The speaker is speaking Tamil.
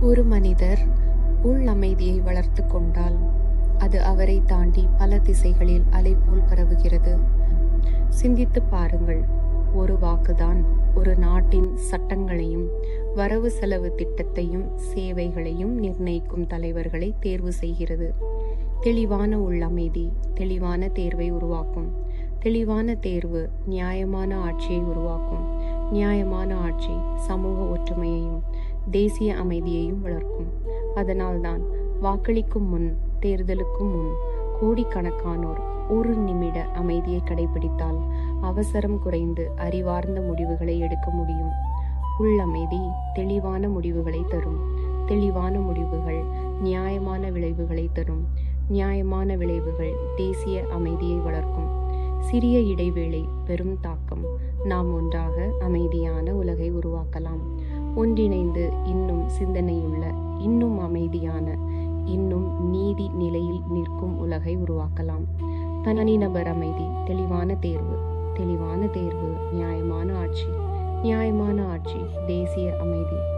ஒரு மனிதர் உள் அமைதியை வளர்த்து கொண்டால் அது அவரை தாண்டி பல திசைகளில் அலை போல் பரவுகிறது. சிந்தித்து பாருங்கள் ஒரு வாக்குதான் ஒரு நாட்டின் சட்டங்களையும் வரவு செலவு திட்டத்தையும் சேவைகளையும் நிர்ணயிக்கும் தலைவர்களை தேர்வு செய்கிறது. தெளிவான உள்ளமைதி தெளிவான தேர்வை உருவாக்கும். தெளிவான தேர்வு நியாயமான ஆட்சியை உருவாக்கும். நியாயமான ஆட்சி சமூக ஒற்றுமையையும் தேசிய அமைதியையும் வளர்க்கும். அதனால்தான் வாக்களிக்கும் முன் தேர்தலுக்கும் முன் கோடிக்கணக்கானோர் ஒரு நிமிட அமைதியை கடைபிடித்தால் அவசரம் குறைந்து அறிவார்ந்த முடிவுகளை எடுக்க முடியும். உள்ளமைதி தெளிவான முடிவுகளை தரும். தெளிவான முடிவுகள் நியாயமான விளைவுகளை தரும். நியாயமான விளைவுகள் தேசிய அமைதியை வளர்க்கும். சிறிய இடைவேளை பெரும் தாக்கம். நாம் ஒன்றாக அமைதியான உலகை உருவாக்கலாம். ஒன்றிணைந்து இன்னும் சிந்தனையுள்ள இன்னும் அமைதியான இன்னும் நீதி நிலையில் நிற்கும் உலகை உருவாக்கலாம். தனிநபர் அமைதி தெளிவான தேர்வு தெளிவான தேர்வு நியாயமான ஆட்சி நியாயமான ஆட்சி தேசிய அமைதி.